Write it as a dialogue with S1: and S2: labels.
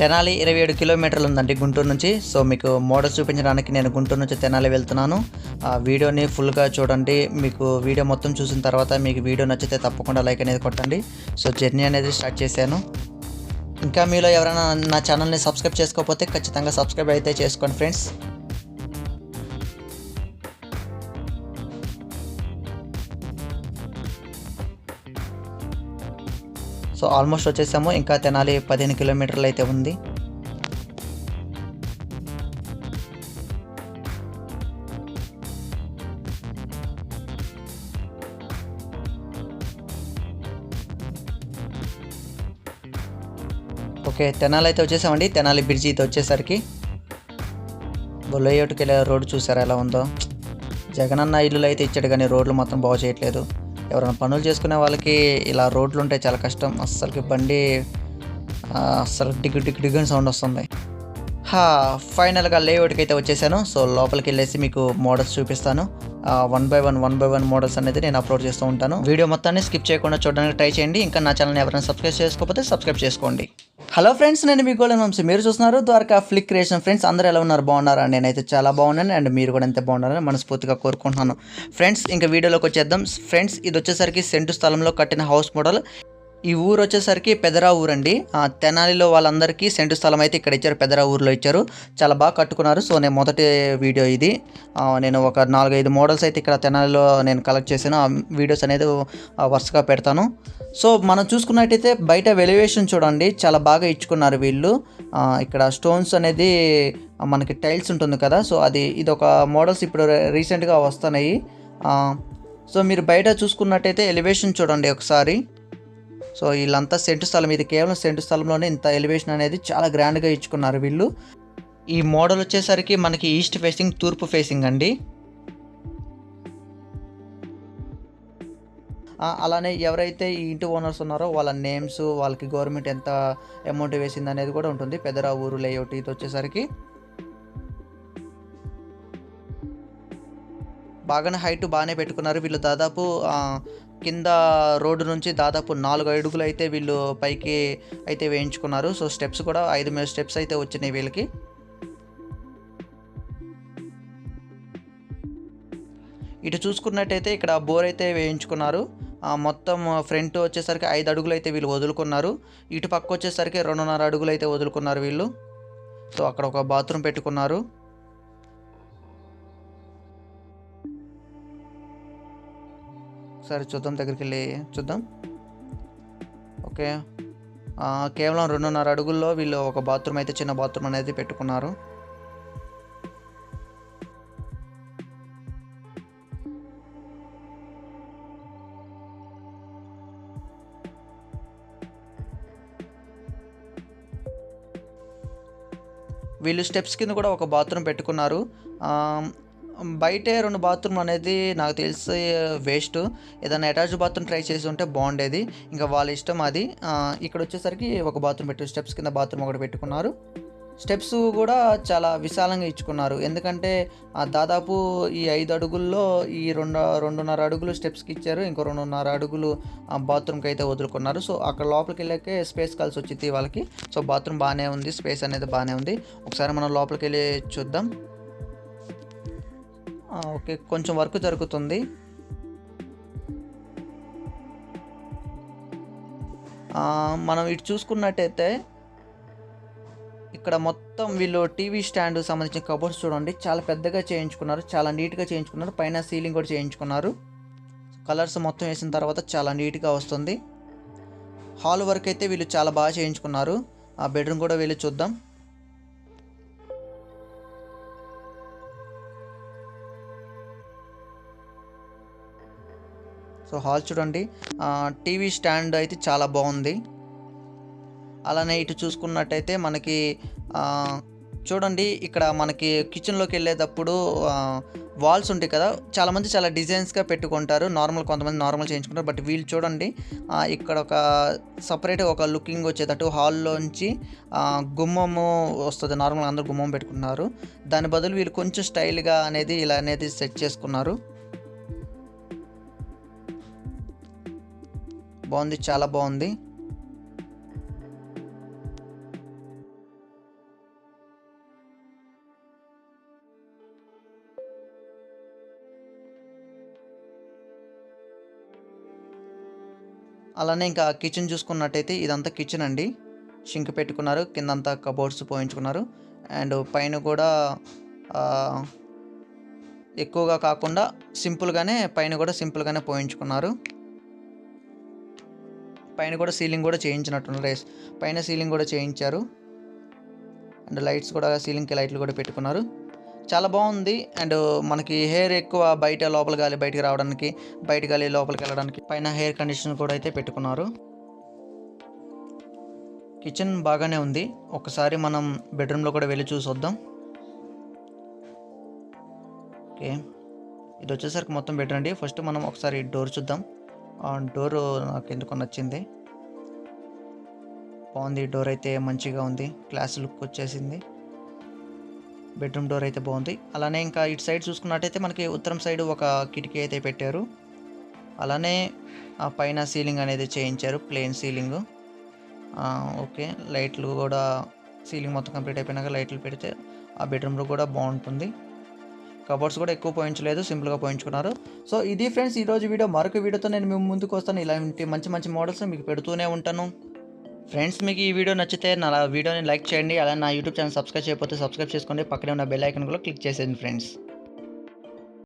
S1: తెనాలి ఇరవై ఏడు కిలోమీటర్లు ఉందండి గుంటూరు నుంచి. సో మీకు మోడల్స్ చూపించడానికి నేను గుంటూరు నుంచి తెనాలి వెళ్తున్నాను. ఆ వీడియోని ఫుల్గా చూడండి. మీకు వీడియో మొత్తం చూసిన తర్వాత మీకు వీడియో నచ్చితే తప్పకుండా లైక్ అనేది కొట్టండి. సో జర్నీ అనేది స్టార్ట్ చేశాను. ఇంకా మీలో ఎవరైనా నా ఛానల్ని సబ్స్క్రైబ్ చేసుకోకపోతే ఖచ్చితంగా సబ్స్క్రైబ్ అయితే చేసుకోండి ఫ్రెండ్స్. సో ఆల్మోస్ట్ వచ్చేసాము. ఇంకా తెనాలి పదిహేను కిలోమీటర్లు అయితే ఉంది. ఓకే తెనాలి అయితే వచ్చేసామండి. తెనాలి బ్రిడ్జి అయితే వచ్చేసరికి. బొల్లయ్యోటుకి వెళ్ళే రోడ్డు చూసారా ఎలా ఉందో? జగనన్న ఇల్లులు అయితే ఇచ్చాడు కానీ రోడ్లు మాత్రం బాగు చేయట్లేదు. ఎవరైనా పనులు చేసుకునే వాళ్ళకి ఇలా రోడ్లు ఉంటే చాలా కష్టం. అస్సలకి బండి అస్సలు డిగ్గు డిగ్గు డిగ్గు సౌండ్ వస్తుంది. హా ఫైనల్గా లేఅవుట్కి అయితే వచ్చేసాను. సో లోపలికి వెళ్ళేసి మీకు మోడల్స్ చూపిస్తాను. One by one one by one models అనేది నేను అప్లోడ్ చేస్తూ ఉంటాను. వీడియో మొత్తాన్ని స్కిప్ చేయకుండా చూడడానికి ట్రై చేయండి. ఇంకా నా ఛానల్ని ఎవరైనా సబ్స్క్రైబ్ చేసుకోకపోతే సబ్స్క్రైబ్ చేసుకోండి. హలో ఫ్రెండ్స్ నేను మీ గోళం వంశీ మీరు చూస్తున్నారు ద్వారకా ఫ్లిక్ క్రియేషన్ ఫ్రెండ్స్ అందరూ ఎలా ఉన్నారు? బాగున్నారా? నేనైతే చాలా బాగున్నాను అండ్ మీరు కూడా ఎంత బాగున్నారని మనస్ఫూర్తిగా కోరుకుంటున్నాను. ఫ్రెండ్స్ ఇంకా వీడియోలోకి వచ్చేద్దాం. ఫ్రెండ్స్ ఇది వచ్చేసరికి సెంటు స్థలంలో కట్టిన హౌస్ మోడల్. ఈ ఊరు వచ్చేసరికి పెదరా ఊరండి. తెనాలిలో వాళ్ళందరికీ సెంటు స్థలం అయితే ఇక్కడ ఇచ్చారు పెదరా ఊర్లో ఇచ్చారు. చాలా బాగా కట్టుకున్నారు. సో నేను మొదటి వీడియో ఇది. నేను ఒక నాలుగైదు మోడల్స్ అయితే ఇక్కడ తెనాలిలో నేను కలెక్ట్ చేశాను. ఆ వీడియోస్ అనేది వరుసగా పెడతాను. సో మనం చూసుకున్నట్టయితే బయట వెలివేషన్ చూడండి. చాలా బాగా ఇచ్చుకున్నారు వీళ్ళు. ఇక్కడ స్టోన్స్ అనేది మనకి టైల్స్ ఉంటుంది కదా. సో అది ఇది ఒక మోడల్స్ ఇప్పుడు రీసెంట్గా వస్తున్నాయి. సో మీరు బయట చూసుకున్నట్టయితే ఎలివేషన్ చూడండి ఒకసారి. సో వీళ్ళంతా సెంటు స్థలం ఇది కేవలం సెంటు స్థలంలోనే ఇంత ఎలివేషన్ అనేది చాలా గ్రాండ్గా ఇచ్చుకున్నారు వీళ్ళు. ఈ మోడల్ వచ్చేసరికి మనకి ఈస్ట్ ఫేసింగ్ తూర్పు ఫేసింగ్ అండి. అలానే ఎవరైతే ఈ ఇంటి ఓనర్స్ ఉన్నారో వాళ్ళ నేమ్స్ వాళ్ళకి గవర్నమెంట్ ఎంత అమౌంట్ వేసింది అనేది కూడా ఉంటుంది. పెదరా ఊరు లేఅవుట్ ఇది వచ్చేసరికి. బాగానే హైట్ బాగానే పెట్టుకున్నారు వీళ్ళు. దాదాపు కింద రోడ్డు నుంచి దాదాపు నాలుగు అడుగులు అయితే వీళ్ళు పైకి అయితే వేయించుకున్నారు. సో స్టెప్స్ కూడా ఐదు మీద స్టెప్స్ అయితే వచ్చినాయి వీళ్ళకి. ఇటు చూసుకున్నట్టయితే ఇక్కడ బోర్ అయితే వేయించుకున్నారు. మొత్తం ఫ్రంట్ వచ్చేసరికి ఐదు అడుగులు అయితే వీళ్ళు వదులుకున్నారు. ఇటు పక్క వచ్చేసరికి రెండున్నర అడుగులు అయితే వదులుకున్నారు వీళ్ళు. సో అక్కడ ఒక బాత్రూమ్ పెట్టుకున్నారు. సరే చూద్దాం దగ్గరికి వెళ్ళి చూద్దాం. ఓకే. కేవలం రెండున్నర అడుగుల్లో వీళ్ళు ఒక బాత్రూమ్ అయితే చిన్న బాత్రూమ్ అనేది పెట్టుకున్నారు. వీళ్ళు స్టెప్స్ కింద కూడా ఒక బాత్రూమ్ పెట్టుకున్నారు. బయటే రెండు బాత్రూమ్ అనేది నాకు తెలిసి వేస్ట్ ఏదైనా అటాచ్ బాత్రూమ్ ట్రై చేసి ఉంటే బాగుండేది. ఇంకా వాళ్ళ ఇష్టం అది. ఇక్కడ వచ్చేసరికి ఒక బాత్రూమ్ పెట్టు స్టెప్స్ కింద బాత్రూమ్ ఒకటి పెట్టుకున్నారు. స్టెప్స్ కూడా చాలా విశాలంగా ఇచ్చుకున్నారు. ఎందుకంటే దాదాపు ఈ ఐదు అడుగుల్లో ఈ రెండు రెండున్నర అడుగులు స్టెప్స్కి ఇచ్చారు. ఇంకో రెండున్నర అడుగులు బాత్రూమ్కి అయితే వదులుకున్నారు. సో అక్కడ లోపలికి వెళ్ళాకే స్పేస్ కలిసి వచ్చింది వాళ్ళకి. సో బాత్రూమ్ బాగానే ఉంది స్పేస్ అనేది బాగానే ఉంది. ఒకసారి మనం లోపలికి వెళ్ళి చూద్దాం. ఓకే కొంచెం వర్క్ జరుగుతుంది. మనం ఇటు చూసుకున్నట్టయితే ఇక్కడ మొత్తం వీళ్ళు టీవీ స్టాండ్ సంబంధించిన కబోర్డ్స్ చూడండి. చాలా పెద్దగా చేయించుకున్నారు చాలా నీట్గా చేయించుకున్నారు. పైన సీలింగ్ కూడా చేయించుకున్నారు. కలర్స్ మొత్తం వేసిన తర్వాత చాలా నీట్గా వస్తుంది. హాల్ వర్క్ అయితే వీళ్ళు చాలా బాగా చేయించుకున్నారు. ఆ బెడ్రూమ్ కూడా వెళ్ళి చూద్దాం. సో హాల్ చూడండి. టీవీ స్టాండ్ అయితే చాలా బాగుంది. అలానే ఇటు చూసుకున్నట్టయితే మనకి చూడండి ఇక్కడ మనకి కిచెన్లోకి వెళ్ళేటప్పుడు వాల్స్ ఉంటాయి కదా చాలామంది చాలా డిజైన్స్గా పెట్టుకుంటారు. నార్మల్ కొంతమంది నార్మల్ చేయించుకుంటారు బట్ వీళ్ళు చూడండి ఇక్కడ ఒక సపరేట్ ఒక లుకింగ్ వచ్చేటట్టు హాల్లోంచి గుమ్మము వస్తుంది. నార్మల్ అందరూ గుమ్మం పెట్టుకున్నారు దాని బదులు వీళ్ళు కొంచెం స్టైల్గా అనేది ఇలా అనేది సెట్ చేసుకున్నారు. బాగుంది చాలా బాగుంది. అలానే ఇంకా కిచెన్ చూసుకున్నట్టయితే ఇదంతా కిచెన్ అండి. షింక్ పెట్టుకున్నారు కిందంతా కబోర్డ్స్ పోయించుకున్నారు. అండ్ పైన కూడా ఎక్కువగా కాకుండా సింపుల్గానే పైన కూడా సింపుల్గానే పోయించుకున్నారు. పైన కూడా సీలింగ్ కూడా చేయించినట్టున్నారు రేస్ పైన సీలింగ్ కూడా చేయించారు. అండ్ లైట్స్ కూడా సీలింగ్కి లైట్లు కూడా పెట్టుకున్నారు. చాలా బాగుంది. అండ్ మనకి హెయిర్ ఎక్కువ బయట లోపల గాలి బయటికి రావడానికి బయట గాలి లోపలికి వెళ్ళడానికి పైన హెయిర్ కండిషనర్ కూడా అయితే పెట్టుకున్నారు. కిచెన్ బాగానే ఉంది. ఒకసారి మనం బెడ్రూమ్లో కూడా వెళ్ళి చూసి వద్దాం ఓకే. ఇది వచ్చేసరికి మొత్తం బెడ్రూమ్ అండి. ఫస్ట్ మనం ఒకసారి డోర్ చూద్దాం. డోర్ నాకు ఎందుకు నచ్చింది. బాగుంది డోర్ అయితే మంచిగా ఉంది క్లాస్ లుక్ వచ్చేసింది. బెడ్రూమ్ డోర్ అయితే బాగుంది. అలానే ఇంకా ఇటు సైడ్ చూసుకున్నట్టయితే మనకి ఉత్తరం సైడ్ ఒక కిటికీ అయితే పెట్టారు. అలానే ఆ పైన సీలింగ్ అనేది చేయించారు ప్లెయిన్ సీలింగ్. ఓకే లైట్లు కూడా సీలింగ్ మొత్తం కంప్లీట్ అయిపోయినాక లైట్లు పెడితే ఆ బెడ్రూమ్లో కూడా బాగుంటుంది. కబోర్డ్స్ కూడా ఎక్కువ పోయించలేదు సింపుల్గా పోయించుకున్నారు. సో ఇది ఫ్రెండ్స్ ఈరోజు వీడియో. మరొక వీడియోతో నేను మేము ముందుకు వస్తాను. ఇలాంటి మంచి మంచి మోడల్స్ మీకు పెడుతూనే ఉంటాను. ఫ్రెండ్స్ మీకు ఈ వీడియో నచ్చితే నా వీడియోని లైక్ చేయండి. అలా నా యూట్యూబ్ ఛానల్ సబ్స్క్రైబ్ చేయకపోతే సబ్స్క్రైబ్ చేసుకోండి. పక్కనే ఉన్న బెల్ ఐకన్ కూడా క్లిక్ చేసేయండి ఫ్రెండ్స్.